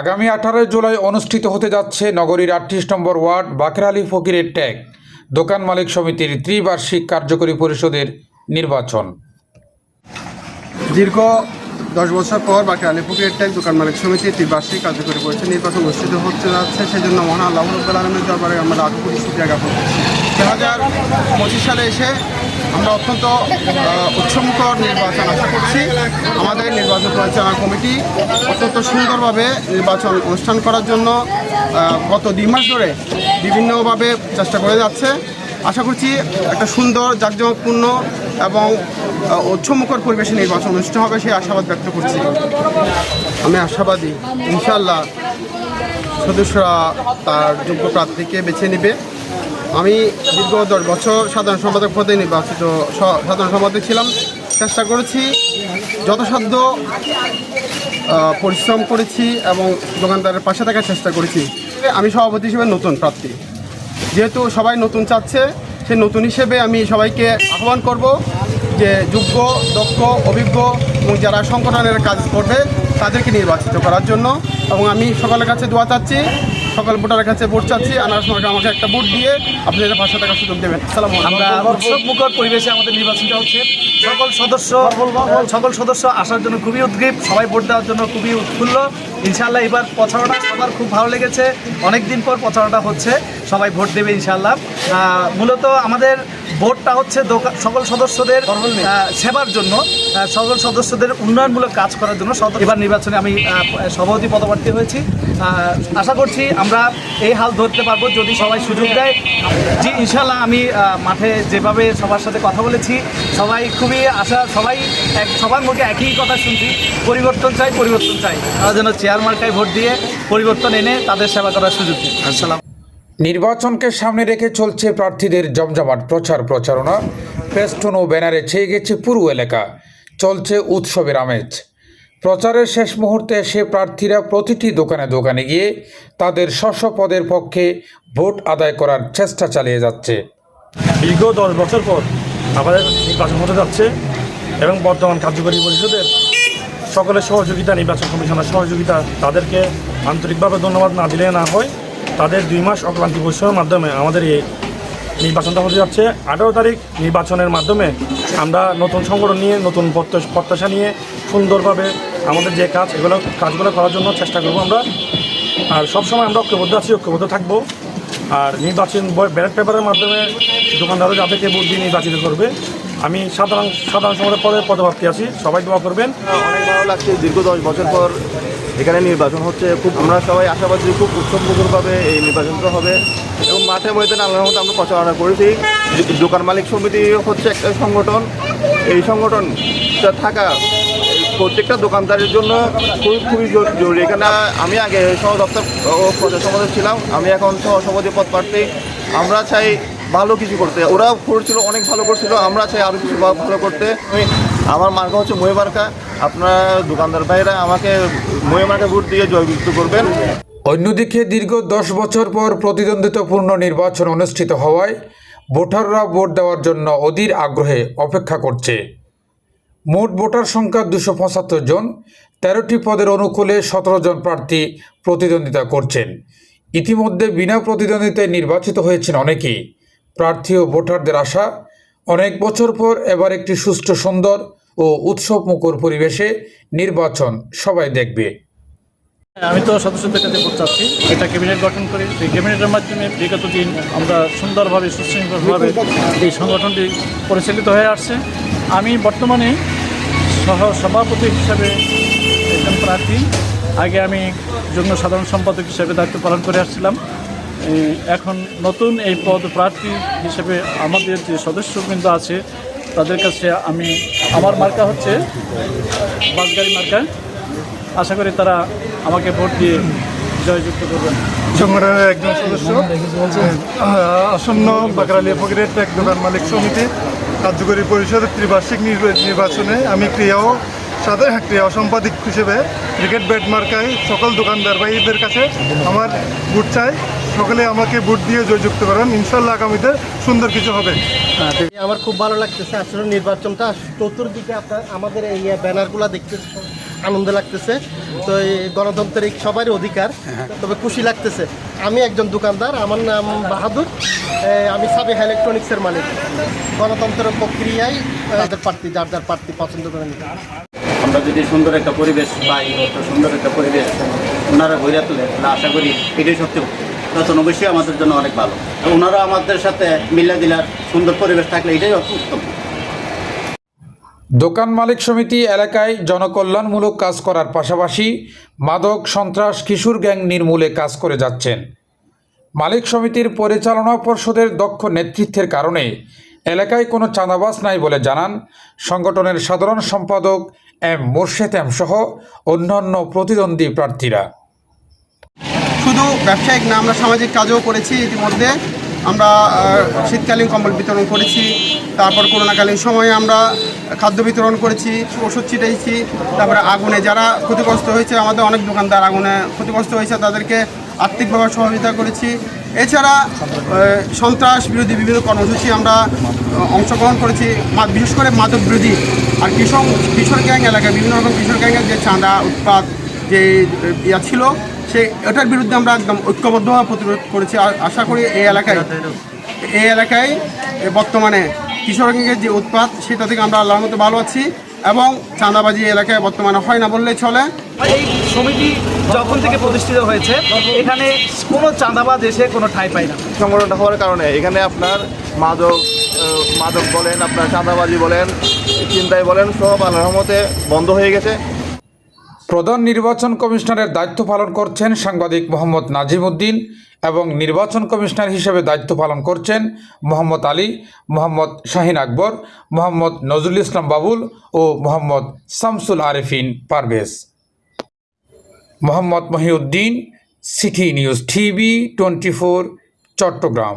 আগামী আঠারোই জুলাই অনুষ্ঠিত হতে যাচ্ছে নগরীর আটত্রিশ নম্বর ওয়ার্ড বাকের আলী ফকিরের ট্যাগ, দোকান মালিক সমিতির ত্রিবার্ষিক কার্যকরী পরিষদের নির্বাচন। দীর্ঘ দশ বছর পর বাকি আলিপুরের ট্যাগ, দোকান মালিক সমিতি ত্রিবার্ষিক কার্যকরী পরিষদ নির্বাচন অনুষ্ঠিত হতে যাচ্ছে। সেই জন্য মহান আল্লাহ আলমের দরবারে আমরা সুক্রিয়া জ্ঞাপন করছি। দু হাজার পঁচিশ সালে এসে আমরা অত্যন্ত উৎসমুখর নির্বাচন আশা করছি। নির্বাচন পরিচালনা কমিটি। অত্যন্ত সুন্দরভাবে নির্বাচন অনুষ্ঠান করার জন্য গত দুই মাস ধরে বিভিন্নভাবে চেষ্টা করে যাচ্ছে। আশা করছি একটা সুন্দর, জাঁকজমকপূর্ণ এবং উৎসমুখর পরিবেশে নির্বাচন অনুষ্ঠিত হবে সেই আশাবাদ ব্যক্ত করছি। আমি আশাবাদী ইনশাল্লাহ সদস্যরা তার যোগ্য প্রার্থীকে বেছে নেবে। আমি দীর্ঘ দশ বছর সাধারণ সম্পাদক পদে নির্বাচিত সাধারণ সম্পাদক ছিলাম। চেষ্টা করেছি, যথাসাধ্য পরিশ্রম করেছি এবং দোকানদারের পাশে থাকার চেষ্টা করেছি। আমি সভাপতি হিসেবে নতুন প্রার্থী। যেহেতু সবাই নতুন চাচ্ছে, সেই নতুন হিসেবে আমি সবাইকে আহ্বান করব যে যোগ্য, দক্ষ, অভিজ্ঞ এবং যারা সংগঠনের কাজ করবে, তাদেরকে নির্বাচিত করার জন্য। এবং আমি সকলের কাছে দোয়া চাচ্ছি সকল ভোটারের কাছে ভোট চাচ্ছি আনার সময় আমাকে একটা ভোট দিয়ে আপনারা পাঁচশো টাকা সুযোগ দেবেন। সালাম আমরা উৎসব মুখর পরিবেশে আমাদের নির্বাচনটা হচ্ছে। সকল সদস্য সকল সদস্য আসার জন্য খুবই উদ্গ্রীব সবাই ভোট দেওয়ার জন্য খুবই উৎফুল্ল। ইনশাল্লাহ এবার প্রচারণা সবার খুব ভালো লেগেছে। অনেক দিন পর প্রচারণা হচ্ছে সবাই ভোট দেবে ইনশাল্লাহ মূলত আমাদের ভোটটা হচ্ছে সকল সদস্যদের সেবার জন্য সকল সদস্যদের উন্নয়নমূলক কাজ করার জন্য এবার নির্বাচনে আমি সভাপতি পদপ্রার্থী হয়েছি। আশা করছি আমরা এই হাল ধরতে পারব যদি সবাই সুযোগ দেয়। জি ইনশাল্লাহ আমি মাঠে যেভাবে সবার সাথে কথা বলেছি সবাই খুবই আশা সবাই এক সবার মুখে একই কথা শুনছি। পরিবর্তন চাই পরিবর্তন চাই। তারা যেন চেয়ার মার্কায় ভোট দিয়ে পরিবর্তন এনে তাদের সেবা করার সুযোগ দিই আসসালাম। নির্বাচনকে সামনে রেখে চলছে প্রার্থীদের জমজমাট প্রচার প্রচারণা। ফেস্টুন ও ব্যানারে ছেয়ে গেছে পুরো এলাকা। চলছে উৎসবের আমেজ। প্রচারের শেষ মুহূর্তে এসে প্রার্থীরা প্রতিটি দোকানে দোকানে গিয়ে তাদের স্ব পদের পক্ষে ভোট আদায় করার চেষ্টা চালিয়ে যাচ্ছে। বিগত দশ বছর পর আমাদের নির্বাচন হতে যাচ্ছে এবং বর্তমান কার্যকরী পরিষদের সকলের সহযোগিতা, নির্বাচন কমিশনের সহযোগিতা, তাদেরকে আন্তরিকভাবে ধন্যবাদ না দিলে না হয়, তাদের দুই মাস অক্লান্তি পরিশ্রমের মাধ্যমে আমাদের এই নির্বাচনটা হতে যাচ্ছে। আঠারো তারিখ নির্বাচনের মাধ্যমে আমরা নতুন সংগঠন নিয়ে, নতুন প্রত্যাশ- নিয়ে সুন্দরভাবে আমাদের যে কাজ, এগুলো কাজগুলো করার জন্য চেষ্টা করব আমরা। আর সবসময় আমরা ঐক্যবদ্ধ আছি, ঐক্যবদ্ধ থাকব। আর নির্বাচন ব্যালট পেপারের মাধ্যমে দোকানদারও যাদেরকে ভোট দিয়ে নির্বাচিত করবে। আমি সাধারণ সাধারণ সমাজের পদে পদপ্রার্থী আছি। সবাই দোয়া করবেন। অনেক ভালো লাগছে। দীর্ঘ দশ বছর পর এখানে নির্বাচন হচ্ছে। খুব আমরা সবাই আশাবাদী, খুব উৎসবমুখরভাবে এই নির্বাচনটা হবে। এবং মাঠে ময়দানে আল্লাহর মতো আমরা প্রচারণা করেছি। দোকান মালিক সমিতি হচ্ছে একটা সংগঠন। এই সংগঠনটা থাকা প্রত্যেকটা দোকানদারের জন্য খুবই খুবই জরু- জরুরি। এখানে আমি আগে সহ দপ্তর প্রচার সমাজে ছিলাম। আমি এখন সহ সভাপতি পদ প্রার্থী আমরা চাই ভালো কিছু করতে। ওরা করছিল অনেক ভালো করছিল, আমরা চাই আরও কিছু ভালো করতে। আমি, আমার মার্কা হচ্ছে মহি মার্কা। আপনার দোকানদার ভাইরা আমাকে মহি মার্কা ভোট দিয়ে জয়যুক্ত করবেন। অন্যদিকে দীর্ঘ দশ বছর পর প্রতিদ্বন্দ্বিতাপূর্ণ নির্বাচন অনুষ্ঠিত হওয়ায় ভোটাররা ভোট দেওয়ার জন্য অধীর আগ্রহে অপেক্ষা করছে। মোট ভোটার সংখ্যা দুশো পঁচাত্তর জন, তেরোটি পদের অনুকূলে সতেরো জন প্রার্থী প্রতিদ্বন্দ্বিতা করছেন। ইতিমধ্যে বিনা প্রতিদ্বন্দ্বিতায় নির্বাচিত হয়েছেন অনেকেই। প্রার্থী ও ভোটারদের আশা, অনেক বছর পর এবার একটি সুষ্ঠু, সুন্দর ও উৎসবমুখর পরিবেশে নির্বাচন সবাই দেখবে। আমি তো সদস্যদের কাছে ভোট চাচ্ছি। একটা ক্যাবিনেট গঠন করি। এই ক্যাবিনেটের মাধ্যমে বিগত দিন আমরা সুন্দরভাবে, সুশৃঙ্খলভাবে এই সংগঠনটি পরিচালিত হয়ে আসছে। আমি বর্তমানে সহ সভাপতি হিসাবে একজন প্রার্থী। আগে আমি যুগ্ম সাধারণ সম্পাদক হিসেবে দায়িত্ব পালন করে আসছিলাম। এখন নতুন এই পদ প্রার্থী হিসেবে আমাদের যে সদস্যবৃন্দ আছে, তাদের কাছে আমি, আমার মার্কা হচ্ছে বাসগাড়ি মার্কা। আশা করি তারা আমাকে ভোট দিয়ে জয়যুক্ত করবেন। সংগঠনের একজন সদস্য আসন্ন বাকরালিয়া ফকিরের এক দোকান মালিক সমিতি, কার্যকরী পরিষদের ত্রিবার্ষিক নির্বা- নির্বাচনে আমি ক্রিয়া ও সাথে ক্রিয়া সম্পাদক হিসেবে ক্রিকেট ব্যাট মার্কায় সকল দোকানদার ভাইদের কাছে আমার ভোট চাই। সকলে আমাকে ভোট দিয়ে জয়যুক্ত করেন। ইনশাল্লাহ আগামীতে সুন্দর কিছু হবে। আমার খুব ভালো লাগতেছে আসলে নির্বাচনটা। চতুর্দিকে আপনার আমাদের এই ব্যানারগুলো দেখতে আনন্দ লাগতেছে। তো এই গণতান্ত্রিক সবারই অধিকার তবে খুশি লাগতেছে। আমি একজন দোকানদার আমার নাম বাহাদুর। আমি সাবেক ইলেকট্রনিক্সের মালিক। গণতন্ত্র প্রক্রিয়ায় তাদের প্রার্থী যার যার প্রার্থী পছন্দ করে নিতে। আমরা যদি সুন্দর একটা পরিবেশ পাই সুন্দর একটা পরিবেশ ওনারা গড়িয়া তোলে আশা করি এটাই সত্যি নতুন অবশ্যই আমাদের জন্য অনেক ভালো। ওনারা আমাদের সাথে মিল্লা দিলার সুন্দর পরিবেশ থাকলে এটাই উত্তম দোকান মালিক সমিতি এলাকায় জনকল্যাণমূলক কাজ করার পাশাপাশি মাদক, সন্ত্রাস, কিশোর গ্যাং নির্মূলে কাজ করে যাচ্ছেন। মালিক সমিতির পরিচালনা পর্ষদের দক্ষ নেতৃত্বের কারণে এলাকায় কোনো চাঁদাবাজ নাই বলে জানান সংগঠনের সাধারণ সম্পাদক এম মোর্শেদ এম সহ অন্যান্য প্রতিদ্বন্দ্বী প্রার্থীরা। শুধু ব্যবসায়িক না, আমরা সামাজিক কাজও করেছি ইতিমধ্যে। আমরা শীতকালীন কম্বল বিতরণ করেছি, তারপর করোনাকালীন সময়ে আমরা খাদ্য বিতরণ করেছি, ওষুধ ছিটাইছি, তারপরে আগুনে যারা ক্ষতিগ্রস্ত হয়েছে, আমাদের অনেক দোকানদার আগুনে ক্ষতিগ্রস্ত হয়েছে, তাদেরকে আর্থিকভাবে সহযোগিতা করেছি। এছাড়া সন্ত্রাস বিরোধী বিভিন্ন কর্মসূচি আমরা অংশগ্রহণ করেছি বিশেষ করে মাদক বিরোধী আর কৃষক, কিশোর গ্যাং এলাকায় বিভিন্ন রকম কিশোর গ্যাংয়ের যে চাঁদা উৎপাদ যে, ইয়া ছিল সেই এটার বিরুদ্ধে আমরা একদম ঐক্যবদ্ধভাবে প্রতিরোধ করেছি। আর আশা করি এই এলাকায় এই এলাকায় বর্তমানে কিশোর গ্যাংয়ের যে উৎপাত সেটা থেকে আমরা আল্লাহর মতো ভালো আছি এবং চাঁদাবাজি এলাকায় বর্তমানে হয় না বললেই চলে। এই সমিতি যখন থেকে প্রতিষ্ঠিত হয়েছে এখানে কোনো চাঁদাবাজ এসে কোনো ঠাঁই পায় না। সংগঠনটা হওয়ার কারণে এখানে আপনার মাদক মাদক বলেন আপনার চাঁদাবাজি বলেন চিন্তায় বলেন সব আল্লাহর রহমতে বন্ধ হয়ে গেছে। প্রধান নির্বাচন কমিশনারের দায়িত্ব পালন করছেন সাংবাদিক মোহাম্মদ নাজিম উদ্দিন এবং নির্বাচন কমিশনার হিসেবে দায়িত্ব পালন করছেন মোহাম্মদ আলী, মোহাম্মদ শাহিন আকবর, মোহাম্মদ নজরুল ইসলাম বাবুল ও Mohammad Shamsul Arefin Parvez. Mohammad Mohiuddin, city news TV twenty Chattogram.